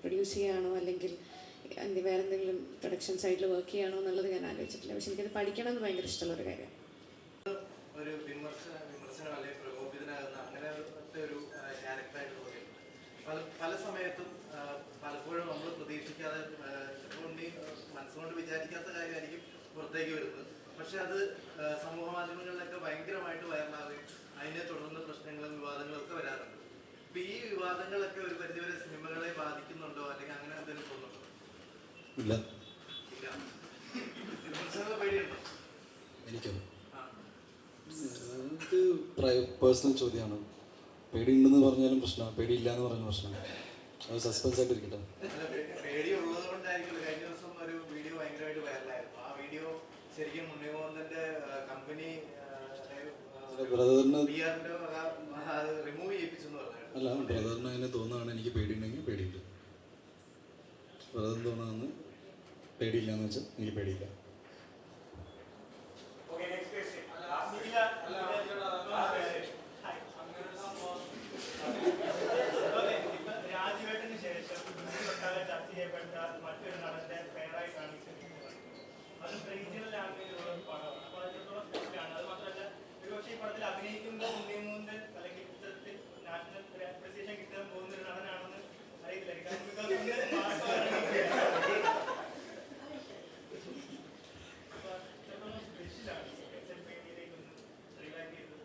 പ്രൊഡ്യൂസ് ചെയ്യുകയാണോ അല്ലെങ്കിൽ എന്ത് വേറെ പ്രൊഡക്ഷൻ സൈഡിൽ വർക്ക് ചെയ്യണോ എന്നുള്ളത് ഞാൻ ആലോചിച്ചിട്ടില്ല. പക്ഷെ എനിക്കത് പഠിക്കണം എന്ന് ഭയങ്കര ഇഷ്ടമുള്ള ഒരു കാര്യമാണ്. ഒരു വിമർശന വിമർശനം അല്ലെങ്കിൽ പ്രകോപിതനാകുന്ന അങ്ങനത്തെ ഒരു ക്യാരക്ടറായിട്ട് തോന്നിയിട്ടുണ്ട്. പല പല സമയത്തും പലപ്പോഴും നമ്മൾ പ്രതീക്ഷിക്കാതെ ചിലപ്പോൾ മനസ്സുകൊണ്ട് വിചാരിക്കാത്ത കാര്യമായിരിക്കും പുറത്തേക്ക് വരുന്നത്. പക്ഷെ അത് സമൂഹ മാധ്യമങ്ങളിലൊക്കെ ഭയങ്കരമായിട്ട് വൈറലാവുകയും അതിനെ തുടർന്ന് പ്രശ്നങ്ങളും വിവാദങ്ങളും ഒക്കെ വരാറുണ്ട്. ഈ വിവാദങ്ങളൊക്കെ ഒരു പരിധിവരെ സിനിമകളെ ബാധിക്കുന്നുണ്ടോ? അല്ലെങ്കിൽ അങ്ങനെ എന്തെങ്കിലും തോന്നുന്നുണ്ടോ? ഇല്ല. ഇല്ല എനിക്കോ? ആ ഇത് പേഴ്സണൽ ചോദ്യമാണ്. പേടി ഉണ്ടെന്ന് പറഞ്ഞാലും പ്രശ്നമാണ്. പേടിയില്ല എന്ന് പറഞ്ഞാലും പ്രശ്നമാണ്. അത് സസ്പെൻസ് ആയിട്ട് ഇരിക്കട്ടെ. ബ്രദറിന് അല്ല ബ്രദറിന് അങ്ങനെ തോന്നുകയാണ് എനിക്ക് പേടിയുണ്ടെങ്കിൽ പേടിയുണ്ട്. ബ്രദറിന് തോന്നാന്ന് പേടിയില്ല എന്ന് വെച്ചാൽ എനിക്ക് പേടിയില്ല okay next question Nikhila hi അതുപോലെ ഇപ്പൊ രാജുവേട്ടന് ശേഷം ഒട്ടാകെ ചർച്ച ചെയ്യപ്പെട്ട മറ്റൊരു നടന്റെ പേരായിട്ടാണ് ഈ സിനിമ അത് റീജിയണൽ ലാംഗ്വേജിലുള്ള ഒരു പടമാണ് അപ്പോൾ അതിനോളം സ്പെഷ്യലാണ് അത് മാത്രമല്ല ഒരുപക്ഷെ ഈ പടത്തിൽ അഭിനയിക്കുമ്പോൾ ഉണ്ണിമൂന്തൻ അല്ലെങ്കിൽ ഇത്തരത്തിൽ നാഷണൽ അപ്രിസിയേഷൻ കിട്ടാൻ പോകുന്ന ഒരു നടനാണെന്ന് അറിയത്തില്ല കാരണം because ഉണ്ണിമൂന്തൻ മാസം ഇറങ്ങിയിരിക്കുകയാണ്. അപ്പൊ ഇത്രത്തോളം സ്പെഷ്യലാണ് എക്സൽ പേടിയിലേക്ക് ഒന്ന് റിലാക്ട് ചെയ്തത്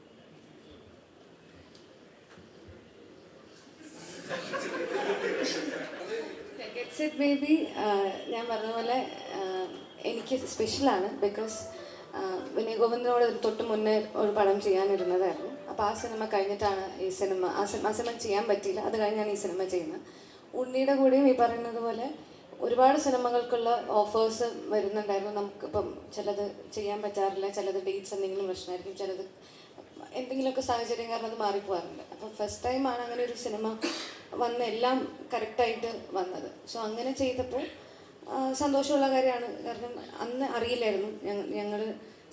ഗെറ്റ്സ് ഇറ്റ് ബേബി ഞാൻ പറഞ്ഞ പോലെ uh, എനിക്ക് സ്പെഷ്യലാണ് ബിക്കോസ് വിനയ ഗോവിന്ദനോട് തൊട്ട് മുന്നേ ഒരു പടം ചെയ്യാനിരുന്നതായിരുന്നു. അപ്പോൾ ആ സിനിമ കഴിഞ്ഞിട്ടാണ് ഈ സിനിമ ആ സിനിമ ആ സിനിമ ചെയ്യാൻ പറ്റിയില്ല. അത് കഴിഞ്ഞാണ് ഈ സിനിമ ചെയ്യുന്നത്. ഉണ്ണിയുടെ കൂടെയും ഈ പറയുന്നത് പോലെ ഒരുപാട് സിനിമകൾക്കുള്ള ഓഫേഴ്സ് വരുന്നുണ്ടായിരുന്നു. നമുക്കിപ്പം ചിലത് ചെയ്യാൻ പറ്റാറില്ല ചിലത് ഡേറ്റ്സ് എന്തെങ്കിലും പ്രശ്നമായിരിക്കും ചിലത് എന്തെങ്കിലുമൊക്കെ സാഹചര്യം കാരണം അത് മാറിപ്പോകാറുണ്ട്. അപ്പോൾ ഫസ്റ്റ് ടൈമാണ് അങ്ങനെ ഒരു സിനിമ വന്ന് എല്ലാം കറക്റ്റായിട്ട് വന്നത്. സോ അങ്ങനെ ചെയ്തപ്പോൾ സന്തോഷമുള്ള കാര്യമാണ്. കാരണം അന്ന് അറിയില്ലായിരുന്നു. ഞങ്ങൾ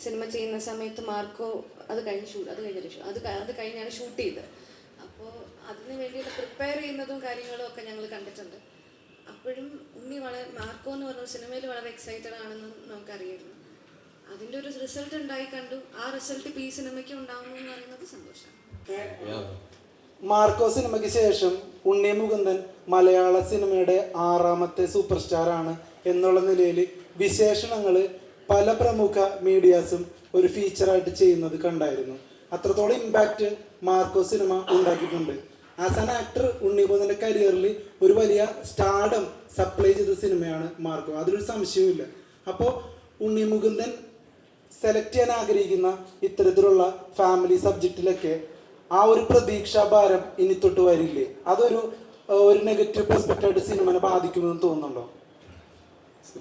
സിനിമ ചെയ്യുന്ന സമയത്ത് മാർക്കോ അത് കഴിഞ്ഞ് ഷൂട്ട് അത് കഴിഞ്ഞ അത് അത് കഴിഞ്ഞാണ് ഷൂട്ട് ചെയ്തത്. അപ്പോൾ അതിന് വേണ്ടിയിട്ട് പ്രിപ്പയർ ചെയ്യുന്നതും കാര്യങ്ങളും ഒക്കെ ഞങ്ങൾ കണ്ടിട്ടുണ്ട്. അപ്പോഴും ഉണ്ണി വളരെ മാർക്കോ എന്ന് പറഞ്ഞ സിനിമയിൽ വളരെ എക്സൈറ്റഡ് ആണെന്ന് നമുക്കറിയായിരുന്നു. അതിന്റെ ഒരു റിസൾട്ട് ഉണ്ടായി കണ്ടു. ആ റിസൾട്ട് ഇപ്പോൾ ഈ സിനിമയ്ക്ക് ഉണ്ടാവുന്നു എന്ന് പറയുന്നത് സന്തോഷമാണ്. മാർക്കോ സിനിമയ്ക്ക് ശേഷം ഉണ്ണി മുകുന്ദൻ മലയാള സിനിമയുടെ ആറാമത്തെ സൂപ്പർ സ്റ്റാറാണ് എന്നുള്ള നിലയിൽ വിശേഷണങ്ങൾ പല പ്രമുഖ മീഡിയാസും ഒരു ഫീച്ചറായിട്ട് ചെയ്യുന്നത് കണ്ടായിരുന്നു. അത്രത്തോളം ഇമ്പാക്റ്റ് മാർക്കോ സിനിമ ഉണ്ടാക്കിയിട്ടുണ്ട്. ആസ് ആൻ ആക്ടർ ഉണ്ണി മുകുന്ദന്റെ കരിയറിൽ ഒരു വലിയ സ്റ്റാർഡം സപ്ലൈ ചെയ്ത സിനിമയാണ് മാർക്കോ. അതിലൊരു സംശയവുമില്ല. അപ്പോൾ ഉണ്ണി മുകുന്ദൻ സെലക്ട് ചെയ്യാൻ ആഗ്രഹിക്കുന്ന ഇത്തരത്തിലുള്ള ഫാമിലി സബ്ജക്റ്റിലൊക്കെ ആ ഒരു പ്രതീക്ഷാഭാരം ഇനി തൊട്ട് വരില്ലേ? അതൊരു ഒരു നെഗറ്റീവ് പെർസ്പെക്റ്റ് ആയിട്ട് സിനിമനെ ബാധിക്കുമെന്ന് തോന്നുന്നുണ്ടോ?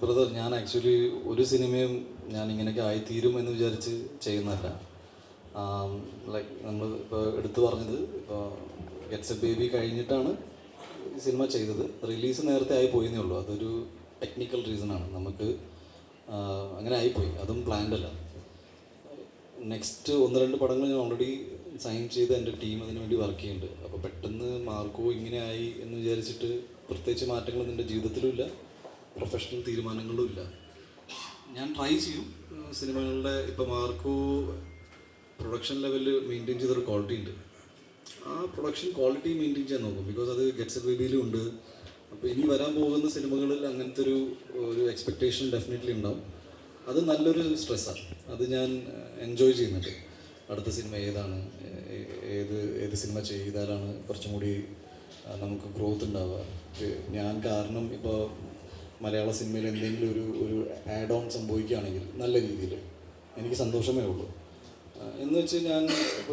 ബ്രദർ ഞാൻ ആക്ച്വലി ഒരു സിനിമയും ഞാൻ ഇങ്ങനെയൊക്കെ ആയിത്തീരും എന്ന് വിചാരിച്ച് ചെയ്യുന്നതല്ല. ലൈക്ക് നമ്മൾ ഇപ്പോൾ എടുത്തു പറഞ്ഞത് ഇപ്പോൾ ഗെറ്റ്സ് എ ബേബി കഴിഞ്ഞിട്ടാണ് സിനിമ ചെയ്തത്. റിലീസ് നേരത്തെ ആയി പോയെന്നേ ഉള്ളൂ. അതൊരു ടെക്നിക്കൽ റീസണാണ് നമുക്ക് അങ്ങനെ ആയിപ്പോയി. അതും പ്ലാൻഡ് അല്ല. നെക്സ്റ്റ് ഒന്ന് രണ്ട് പടങ്ങൾ ഞാൻ ഓൾറെഡി സൈൻ ചെയ്ത് എന്റെ ടീം അതിന് വേണ്ടി വർക്ക് ചെയ്യുന്നുണ്ട്. അപ്പോൾ പെട്ടെന്ന് മാർക്കോ ഇങ്ങനെ ആയി എന്ന് വിചാരിച്ചിട്ട് പ്രത്യേകിച്ച് മാറ്റങ്ങളൊന്നും എന്റെ ജീവിതത്തിലും ഇല്ല. പ്രൊഫഷണൽ തീരുമാനങ്ങളും ഇല്ല. ഞാൻ ട്രൈ ചെയ്യും. സിനിമകളുടെ ഇപ്പോൾ മാർക്കോ പ്രൊഡക്ഷൻ ലെവലിൽ മെയിന്റെയിൻ ചെയ്തൊരു ക്വാളിറ്റി ഉണ്ട്. ആ പ്രൊഡക്ഷൻ ക്വാളിറ്റി മെയിന്റെയിൻ ചെയ്യാൻ നോക്കും. ബിക്കോസ് അത് ഗെറ്റ്സ് ബേബിയിലും ഉണ്ട്. അപ്പോൾ ഇനി വരാൻ പോകുന്ന സിനിമകളിൽ അങ്ങനത്തെ ഒരു ഒരു എക്സ്പെക്റ്റേഷൻ ഡെഫിനറ്റ്ലി ഉണ്ടാവും. അത് നല്ലൊരു സ്ട്രെസ്സാണ് അത് ഞാൻ എൻജോയ് ചെയ്യുന്നുണ്ട്. അടുത്ത സിനിമ ഏതാണ്? ഏത് ഏത് സിനിമ ചെയ്താലാണ് കുറച്ചും കൂടി നമുക്ക് ഗ്രോത്ത് ഉണ്ടാവുക. ഞാൻ കാരണം ഇപ്പോൾ മലയാള സിനിമയിൽ എന്തെങ്കിലും ഒരു ഒരു ആഡ് ഓൺ സംഭവിക്കുകയാണെങ്കിൽ നല്ല രീതിയിൽ എനിക്ക് സന്തോഷമേ ഉള്ളൂ. എന്ന് വെച്ച് ഞാൻ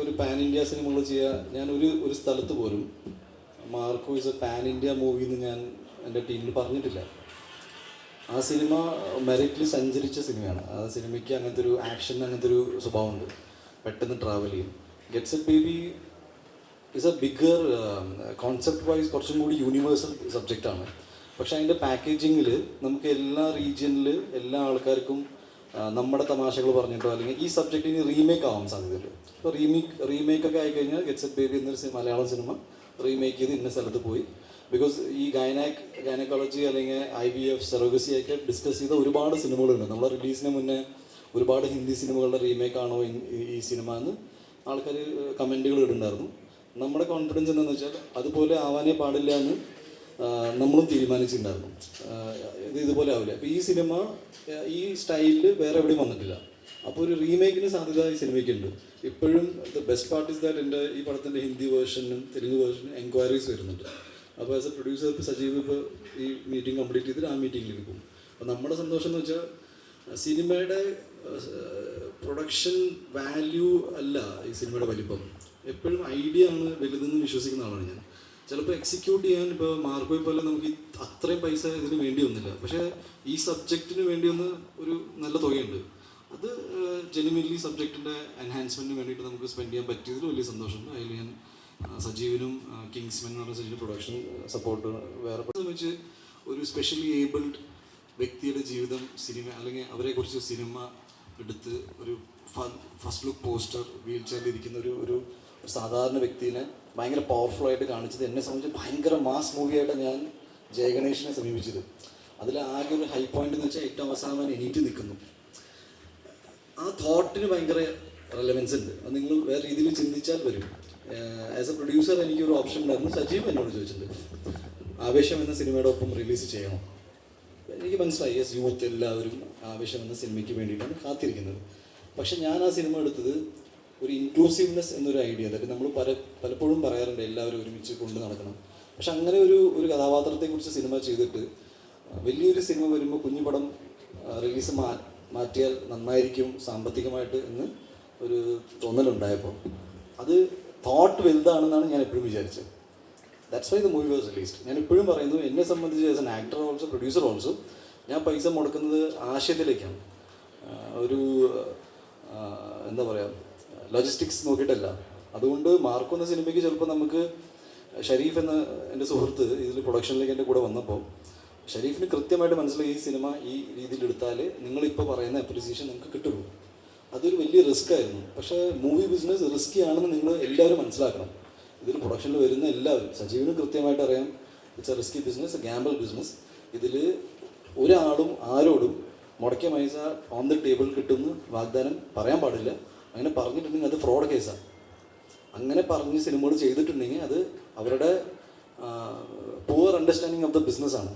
ഒരു പാൻ ഇന്ത്യ സിനിമകൾ ചെയ്യുക ഞാൻ ഒരു ഒരു സ്ഥലത്ത് പോലും Marco is a pan India movie എന്ന് ഞാൻ എന്റെ ടീമിൽ പറഞ്ഞിട്ടില്ല. ആ സിനിമ മെറിറ്റിൽ സഞ്ചരിച്ച സിനിമയാണ്. ആ സിനിമയ്ക്ക് അങ്ങനത്തെ ഒരു ആക്ഷൻ അങ്ങനത്തെ ഒരു സ്വഭാവമുണ്ട്. പെട്ടെന്ന് ട്രാവൽ ചെയ്യും. Gets A baby is a bigger concept wise കുറച്ചും കൂടി യൂണിവേഴ്സൽ സബ്ജക്റ്റാണ് പക്ഷേ അതിന്റെ പാക്കേജിങ്ങിൽ നമുക്ക് എല്ലാ റീജിയനിൽ എല്ലാ ആൾക്കാർക്കും നമ്മുടെ തമാശകൾ പറഞ്ഞിട്ടോ അല്ലെങ്കിൽ ഈ സബ്ജക്റ്റ് ഇനി റീമേക്ക് ആവാൻ സാധ്യതയുണ്ട്. ഇപ്പോൾ റീമേക്ക് റീമേക്ക് ഒക്കെ ആയിക്കഴിഞ്ഞാൽ ഗെറ്റ്സ് എ ബേബി എന്നൊരു മലയാളം സിനിമ റീമേക്ക് ചെയ്ത് ഇന്ന സ്ഥലത്ത് പോയി. ബിക്കോസ് ഈ ഗൈനാക് ഗൈനക്കോളജി അല്ലെങ്കിൽ ഐ വി എഫ് സെറോഗസി ഒക്കെ ഡിസ്കസ് ചെയ്ത ഒരുപാട് സിനിമകളുണ്ട്. നമ്മുടെ റിലീസിന് മുന്നേ ഒരുപാട് ഹിന്ദി സിനിമകളുടെ റീമേക്ക് ആണോ ഈ സിനിമ എന്ന് ആൾക്കാർ കമന്റുകൾ ഇടുന്നുണ്ടായിരുന്നു. നമ്മുടെ കോൺഫിഡൻസ് എന്താണെന്ന് വെച്ചാൽ അതുപോലെ ആവാനേ പാടില്ല എന്ന് നമ്മളും തീരുമാനിച്ചിട്ടുണ്ടായിരുന്നു. ഇത് ഇതുപോലെ ആവില്ല. അപ്പോൾ ഈ സിനിമ ഈ സ്റ്റൈലിൽ വേറെ എവിടെയും വന്നിട്ടില്ല. അപ്പോൾ ഒരു റീമേക്കിന് സാധ്യത ഈ സിനിമയ്ക്കുണ്ട്. ഇപ്പോഴും the best part is that എന്റെ ഈ പടത്തിന്റെ ഹിന്ദി വേർഷനും തെലുങ്ക് വേർഷനും എൻക്വയറീസ് വരുന്നുണ്ട്. അപ്പോൾ ആസ് എ പ്രൊഡ്യൂസർ ഇപ്പോൾ സജീവ് ഇപ്പോൾ ഈ മീറ്റിംഗ് കംപ്ലീറ്റ് ചെയ്തിട്ട് ആ മീറ്റിംഗിലേക്ക് പോകും. അപ്പോൾ നമ്മുടെ സന്തോഷം എന്ന് വെച്ചാൽ സിനിമയുടെ പ്രൊഡക്ഷൻ വാല്യൂ അല്ല ഈ സിനിമയുടെ വലിപ്പം. എപ്പോഴും ഐഡിയ ആണ് വലുതെന്ന് വിശ്വസിക്കുന്ന ആളാണ് ഞാൻ. ചിലപ്പോൾ എക്സിക്യൂട്ട് ചെയ്യാൻ ഇപ്പോൾ മാർക്കോയ് പോലെ നമുക്ക് അത്രയും പൈസ ഇതിന് വേണ്ടി വന്നില്ല. പക്ഷേ ഈ സബ്ജക്റ്റിന് വേണ്ടി ഒന്ന് ഒരു നല്ല തുകയുണ്ട്. അത് ജെനുവിൻലി സബ്ജക്റ്റിന്റെ എൻഹാൻസ്മെന്റിന് വേണ്ടിയിട്ട് നമുക്ക് സ്പെൻഡ് ചെയ്യാൻ പറ്റിയതിൽ വലിയ സന്തോഷമുണ്ട്. അതിൽ ഞാൻ സജീവനും കിങ്സ്മെൻ എന്ന് പറഞ്ഞ സജീവിന് പ്രൊഡക്ഷൻ സപ്പോർട്ട് വേറെ സംബന്ധിച്ച് ഒരു സ്പെഷ്യലി ഏബിൾഡ് വ്യക്തിയുടെ ജീവിതം സിനിമ അല്ലെങ്കിൽ അവരെക്കുറിച്ച് സിനിമ എടുത്ത് ഒരു ഫസ്റ്റ് ലുക്ക് പോസ്റ്റർ വീൽ ചെയറിൽ ഇരിക്കുന്ന ഒരു ഒരു സാധാരണ വ്യക്തിനെ ഭയങ്കര പവർഫുൾ ആയിട്ട് കാണിച്ചത് എന്നെ സംബന്ധിച്ച് ഭയങ്കര മാസ് മൂവിയായിട്ട് ഞാൻ ജയഗണേഷിനെ സമീപിച്ചത്. അതിൽ ആകെ ഒരു ഹൈ പോയിന്റ് എന്ന് വെച്ചാൽ ഏറ്റവും അവസാനം എണീറ്റ് നിൽക്കുന്നു. ആ തോട്ടിന് ഭയങ്കര റെലവൻസ് ഉണ്ട്. അത് നിങ്ങൾ വേറെ രീതിയിൽ ചിന്തിച്ചാൽ വരും. ആസ് എ പ്രൊഡ്യൂസർ എനിക്കൊരു ഓപ്ഷൻ ഉണ്ടായിരുന്നു. സജീവ് എന്നോട് ചോദിച്ചിട്ടുണ്ട് ആവേശം എന്ന സിനിമയുടെ ഒപ്പം റിലീസ് ചെയ്യണം? എനിക്ക് മനസ്സിലായി യെസ് യൂത്ത് എല്ലാവരും ആവേശം എന്ന സിനിമയ്ക്ക് വേണ്ടിയിട്ടാണ് കാത്തിരിക്കുന്നത്. പക്ഷെ ഞാൻ ആ സിനിമ എടുത്തത് ഒരു ഇൻക്ലൂസീവ്നെസ് എന്നൊരു ഐഡിയ അതായത് നമ്മൾ പല പലപ്പോഴും പറയാറുണ്ട് എല്ലാവരും ഒരുമിച്ച് കൊണ്ട് നടക്കണം. പക്ഷെ അങ്ങനെ ഒരു ഒരു കഥാപാത്രത്തെക്കുറിച്ച് സിനിമ ചെയ്തിട്ട് വലിയൊരു സിനിമ വരുമ്പോൾ കുഞ്ഞുപടം റിലീസ് മാ മാറ്റിയാൽ നന്നായിരിക്കും സാമ്പത്തികമായിട്ട് എന്ന് ഒരു തോന്നലുണ്ടായപ്പോൾ. അത് തോട്ട് വലുതാണെന്നാണ് ഞാൻ എപ്പോഴും വിചാരിച്ചത്. That's why the movie was released ഞാൻ ഇപ്പോഴും പറയുന്നു എന്നെ സംബന്ധിച്ച് as an actor also producer also ഞാൻ പൈസ മുടക്കുന്നത് ആശയത്തിലേക്കാണ്. ഒരു എന്താ പറയുക ലോജിസ്റ്റിക്സ് നോക്കിയിട്ടല്ല. അതുകൊണ്ട് മാർക്കോ എന്ന സിനിമയ്ക്ക് ചിലപ്പോൾ നമുക്ക് ഷരീഫ് എന്ന എന്റെ സുഹൃത്ത് ഇതിൽ പ്രൊഡക്ഷനിലേക്ക് എന്റെ കൂടെ വന്നപ്പോൾ ഷരീഫിന് കൃത്യമായിട്ട് മനസ്സിലായി ഈ സിനിമ ഈ രീതിയിൽ എടുത്താൽ നിങ്ങളിപ്പോൾ പറയുന്ന അപ്രിസിയേഷൻ നമുക്ക് കിട്ടുള്ളൂ. അതൊരു വലിയ റിസ്ക് ആയിരുന്നു. പക്ഷേ മൂവി ബിസിനസ് റിസ്ക് ആണെന്ന് നിങ്ങൾ എല്ലാവരും മനസ്സിലാക്കണം. ഇതിൽ പ്രൊഡക്ഷനിൽ വരുന്ന എല്ലാവരും സജീവിന് കൃത്യമായിട്ട് അറിയാം it's a risky business gamble business ഇതിൽ ഒരാളും ആരോടും മുടക്കിയ പൈസ ഓൺ ദി ടേബിൾ കിട്ടുമെന്ന് വാഗ്ദാനം പറയാൻ പാടില്ല. അങ്ങനെ പറഞ്ഞിട്ടുണ്ടെങ്കിൽ അത് ഫ്രോഡ് കേസാണ് അങ്ങനെ പറഞ്ഞ് സിനിമകൾ ചെയ്തിട്ടുണ്ടെങ്കിൽ അത് അവരുടെ പൂവർ അണ്ടർസ്റ്റാൻഡിങ് ഓഫ് ദ ബിസിനസ്സാണ്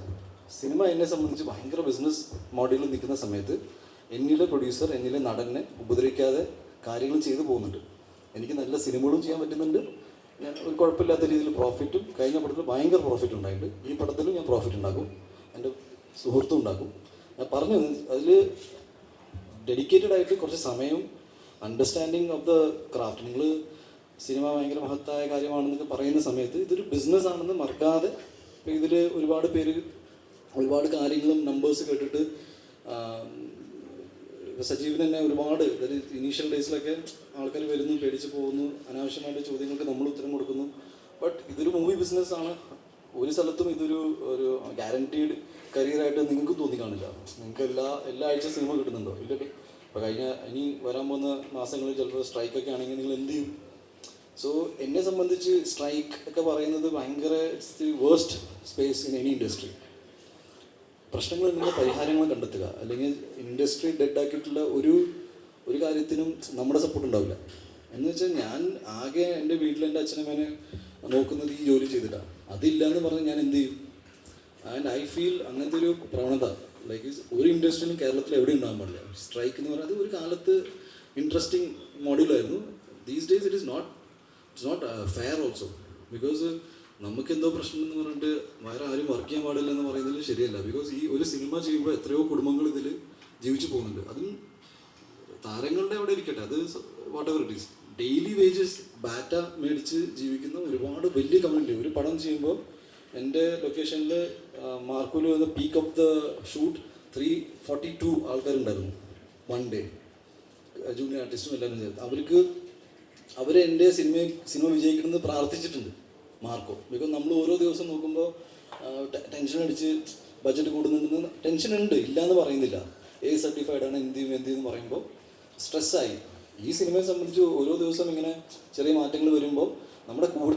സിനിമ എന്നെ സംബന്ധിച്ച് ഭയങ്കര ബിസിനസ് മോഡലിൽ നിൽക്കുന്ന സമയത്ത് എന്നിലെ പ്രൊഡ്യൂസർ എന്നിലെ നടനെ ഉപദ്രവിക്കാതെ കാര്യങ്ങൾ ചെയ്തു പോകുന്നുണ്ട്. എനിക്ക് നല്ല സിനിമകളും ചെയ്യാൻ പറ്റുന്നുണ്ട്. ഞാൻ ഒരു കുഴപ്പമില്ലാത്ത രീതിയിൽ പ്രോഫിറ്റും കഴിഞ്ഞ പടത്തിൽ ഭയങ്കര പ്രോഫിറ്റ് ഉണ്ടായിട്ടുണ്ട്. ഈ പടത്തിലും ഞാൻ പ്രോഫിറ്റ് ഉണ്ടാക്കും. എന്റെ സുഹൃത്തും ഉണ്ടാക്കും. ഞാൻ പറഞ്ഞു അതിൽ ഡെഡിക്കേറ്റഡ് ആയിട്ട് കുറച്ച് സമയവും അണ്ടർസ്റ്റാൻഡിങ് ഓഫ് ദ ക്രാഫ്റ്റ് നിങ്ങൾ സിനിമ ഭയങ്കര മഹത്തായ കാര്യമാണെന്നൊക്കെ പറയുന്ന സമയത്ത് ഇതൊരു ബിസിനസ് ആണെന്ന് മറക്കാതെ ഇതിൽ ഒരുപാട് പേര് ഒരുപാട് കാര്യങ്ങളും നമ്പേഴ്സ് കേട്ടിട്ട് ഇപ്പൊ സജീവിന് തന്നെ ഒരുപാട് ഇനീഷ്യൽ ഡേയ്സിലൊക്കെ ആൾക്കാർ വരുന്നു പേടിച്ച് പോകുന്നു അനാവശ്യമായിട്ട് ചോദ്യങ്ങൾക്ക് നമ്മൾ ഉത്തരം കൊടുക്കുന്നു. ബട്ട് ഇതൊരു മൂവി ബിസിനസ് ആണ്. ഒരു സ്ഥലത്തും ഇതൊരു ഒരു ഗ്യാരണ്ടീഡ് കരിയറായിട്ട് നിങ്ങൾക്ക് തോന്നി കാണില്ല. നിങ്ങൾക്ക് എല്ലാ എല്ലാ ആഴ്ച സിനിമ കിട്ടുന്നുണ്ടോ? ഇല്ല ഇപ്പോൾ കഴിഞ്ഞ ഇനി വരാൻ പോകുന്ന മാസങ്ങളിൽ ചിലപ്പോൾ സ്ട്രൈക്ക് സ്ട്രൈക്കൊക്കെ ആണെങ്കിൽ നിങ്ങൾ എന്ത് ചെയ്യും? സോ എന്നെ സംബന്ധിച്ച് സ്ട്രൈക്ക് ഒക്കെ പറയുന്നത് ഭയങ്കര it's the waste space in any industry പ്രശ്നങ്ങൾ നിങ്ങൾ പരിഹാരങ്ങൾ കണ്ടെത്തുക. അല്ലെങ്കിൽ ഇൻഡസ്ട്രി ഡെഡ് ആക്കിയിട്ടുള്ള ഒരു ഒരു കാര്യത്തിനും നമ്മുടെ സപ്പോർട്ട് ഉണ്ടാവില്ല. എന്ന് വെച്ചാൽ ഞാൻ ആകെ എന്റെ വീട്ടിൽ എന്റെ അച്ഛനമ്മേനെ നോക്കുന്നത് ഈ ജോലി ചെയ്തിട്ടാണ് അതില്ല എന്ന് പറഞ്ഞാൽ ഞാൻ എന്ത് ചെയ്യും? ആൻഡ് ഐ ഫീൽ അങ്ങനത്തെ ഒരു പ്രവണത. ലൈക്ക് ഒരു ഇൻഡസ്ട്രിയിലും കേരളത്തിൽ എവിടെ ഉണ്ടാകാൻ പാടില്ല. സ്ട്രൈക്ക് എന്ന് പറയുന്നത് ഒരു കാലത്ത് interesting മോഡ്യൂളായിരുന്നു these days it is not it's not fair also because നമുക്ക് എന്തോ പ്രശ്നം എന്ന് പറഞ്ഞിട്ട് വേറെ ആരും വർക്ക് ചെയ്യാൻ പാടില്ല എന്ന് പറയുന്നത് ശരിയല്ല. ബിക്കോസ് ഈ ഒരു സിനിമ ചെയ്യുമ്പോൾ എത്രയോ കുടുംബങ്ങൾ ഇതിൽ ജീവിച്ചു പോകുന്നുണ്ട്. അതും താരങ്ങളുടെ അവിടെ ഇരിക്കട്ടെ. അത് whatever it is daily wages batta മേടിച്ച് ജീവിക്കുന്ന ഒരുപാട് വലിയ കമ്മ്യൂണിറ്റി ഒരു പടം ചെയ്യുമ്പോൾ എന്റെ ലൊക്കേഷനിൽ മാർക്കൂൽ വന്ന peak of the shoot three forty two ആൾക്കാരുണ്ടായിരുന്നു വൺ ഡേ ജൂനിയർ ആർട്ടിസ്റ്റും എല്ലാവരും അവർക്ക് അവർ എന്റെ സിനിമ സിനിമ വിജയിക്കണമെന്ന് പ്രാർത്ഥിച്ചിട്ടുണ്ട്. മാർക്കോ. ബിക്കോസ് നമ്മൾ ഓരോ ദിവസം നോക്കുമ്പോൾ ടെൻഷൻ അടിച്ച് ബഡ്ജറ്റ് കൂടുന്നുണ്ടെന്ന് ടെൻഷൻ ഉണ്ട് ഇല്ല എന്ന് പറയുന്നില്ല. ഏ സർട്ടിഫൈഡ് ആണ് എന്ത് ചെയ്യും എന്ത് ചെയ്യും എന്ന് പറയുമ്പോൾ സ്ട്രെസ്സായി ഈ സിനിമയെ സംബന്ധിച്ച് ഓരോ ദിവസം ഇങ്ങനെ ചെറിയ മാറ്റങ്ങൾ വരുമ്പോൾ നമ്മുടെ കൂടെ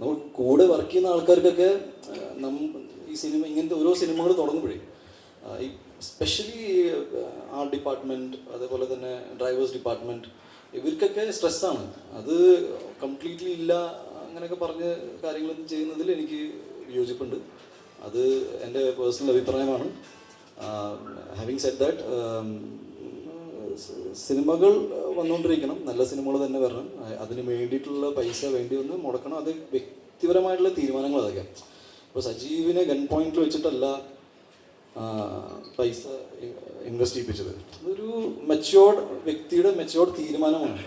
നമ്മൾ കൂടെ വർക്ക് ചെയ്യുന്ന ആൾക്കാർക്കൊക്കെ നം ഈ സിനിമ ഇങ്ങനത്തെ ഓരോ സിനിമകൾ തുടങ്ങുമ്പോഴേ ഈ സ്പെഷ്യലി ആർട്ട് ഡിപ്പാർട്ട്മെന്റ് അതേപോലെ തന്നെ ഡ്രൈവേഴ്സ് ഡിപ്പാർട്ട്മെന്റ് ഇവർക്കൊക്കെ സ്ട്രെസ്സാണ് അത് കംപ്ലീറ്റ്ലി ഇല്ല അങ്ങനെയൊക്കെ പറഞ്ഞ് കാര്യങ്ങളൊന്നും ചെയ്യുന്നതിൽ എനിക്ക് വിയോജിപ്പുണ്ട് അത് എന്റെ പേഴ്സണൽ അഭിപ്രായമാണ്. ഹാവിങ് സെറ്റ് ദാറ്റ് സിനിമകൾ വന്നുകൊണ്ടിരിക്കണം. നല്ല സിനിമകൾ തന്നെ വരണം. അതിന് വേണ്ടിയിട്ടുള്ള പൈസ വേണ്ടി വന്ന് മുടക്കണം. അത് വ്യക്തിപരമായിട്ടുള്ള തീരുമാനങ്ങൾ അതൊക്കെ. ഇപ്പോൾ സജീവിനെ ഗൺ പോയിന്റിൽ വെച്ചിട്ടല്ല പൈസ ഇൻവെസ്റ്റ് ചെയ്യിപ്പിച്ചത് അതൊരു മെച്ചുവേർഡ് വ്യക്തിയുടെ മെച്ചുവേർഡ് തീരുമാനമാണ്.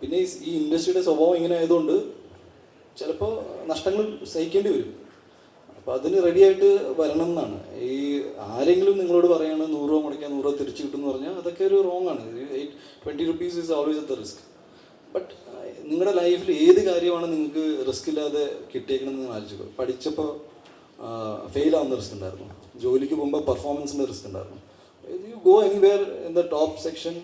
പിന്നെ ഈ- ഇൻഡസ്ട്രിയുടെ സ്വഭാവം ഇങ്ങനെ ആയതുകൊണ്ട് ചിലപ്പോൾ നഷ്ടങ്ങൾ സഹിക്കേണ്ടി വരും. അപ്പോൾ അതിന് റെഡി ആയിട്ട് വരണം എന്നാണ്. ഈ ആരെങ്കിലും നിങ്ങളോട് പറയാണ് നൂറ് രൂപ മുടക്കാൻ നൂറ് രൂപ തിരിച്ചു കിട്ടും എന്ന് പറഞ്ഞാൽ അതൊക്കെ ഒരു റോങ് ആണ്. Twenty rupees is always at risk but നിങ്ങളുടെ ലൈഫിൽ ഏത് കാര്യമാണ് നിങ്ങൾക്ക് റിസ്ക് ഇല്ലാതെ കിട്ടിയേക്കണമെന്ന് നിങ്ങൾ ആലോചിക്കുക പഠിച്ചപ്പോൾ ഫെയിൽ ആവുന്ന റിസ്ക് ഉണ്ടായിരുന്നു. ജോലിക്ക് പോകുമ്പോൾ പെർഫോമൻസിന്റെ റിസ്ക് ഉണ്ടായിരുന്നു. You go anywhere in the top section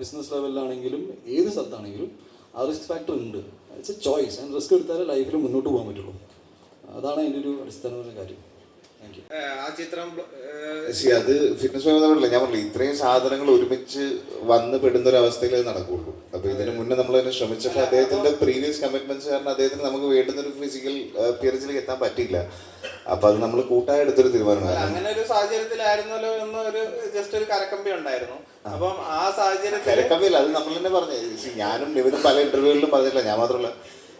business ലെവലിലാണെങ്കിലും ഏത് സ്ഥലത്താണെങ്കിലും ആ റിസ്ക് ഫാക്ടർ ഉണ്ട്. It's a choice and risk എടുത്താലേ ലൈഫിൽ മുന്നോട്ട് പോകാൻ പറ്റുള്ളൂ. അതാണ് അതിന്റെ ഒരു അടിസ്ഥാനപരമായ കാര്യം. ആ ചിത്രം അത് ഫിറ്റ്നസ് പറഞ്ഞില്ല ഞാൻ പറഞ്ഞു ഇത്രയും സാധനങ്ങൾ ഒരുമിച്ച് വന്ന് പെടുന്ന ഒരു അവസ്ഥയിൽ അത്. നടക്കുള്ളൂ അപ്പൊ ഇതിന് മുന്നേ നമ്മൾ തന്നെ ശ്രമിച്ചപ്പോൾ അദ്ദേഹത്തിന്റെ പ്രീവിയസ് കമ്മിറ്റ്മെന്റ്സ് കാരണം അദ്ദേഹത്തിന് നമുക്ക് വേണ്ടുന്ന ഒരു ഫിസിക്കൽ അപ്പിയറൻസിലേക്ക് എത്താൻ പറ്റിയില്ല. അപ്പൊ അത് നമ്മൾ കൂട്ടായി എടുത്തൊരു തീരുമാനമാണ്. അങ്ങനെ ഒരു സാഹചര്യത്തിലായിരുന്നല്ലോ എന്ന് ഒരു ജസ്റ്റ് ഒരു കരക്കമ്പി ഉണ്ടായിരുന്നു. അപ്പം ആ സാഹചര്യത്തിൽ തിരക്കമ്മില്ല അത് നമ്മൾ തന്നെ പറഞ്ഞു. ഞാനും നിവിനും പല ഇന്റർവ്യൂകളിലും പറഞ്ഞില്ല ഞാൻ മാത്രമല്ല.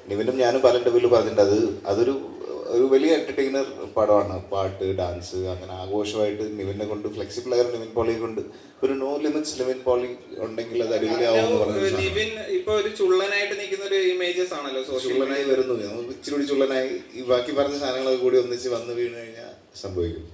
നിവിനും ഞാനും പല ഇന്റർവ്യൂവിലും പറഞ്ഞിട്ടുണ്ട്. അത് അതൊരു ഒരു വലിയ എന്റർടൈനർ പടമാണ്. പാട്ട് ഡാൻസ് അങ്ങനെ ആഘോഷമായിട്ട് നിവിനെ കൊണ്ട് ഫ്ലെക്സിബിൾ ആയ നിവിൻ പോളിയെ കൊണ്ട്. ഒരു നോ ലിമിറ്റ്സ് നിവിൻ പോളി ഉണ്ടെങ്കിൽ അത് അടിപൊളിയാവും നിവിൻ ഇപ്പൊ ഒരു ചുള്ളനായിട്ട് നിൽക്കുന്ന ഒരു ഇമേജസ് ആണല്ലോ ചുള്ളനായി വരുന്നു. ഇച്ചിരി കൂടി ചുള്ളനായി. ഈ ബാക്കി പറഞ്ഞ സാധനങ്ങളൊക്കെ കൂടി ഒന്നിച്ച് വന്നു വീണ് കഴിഞ്ഞാൽ സംഭവിക്കും.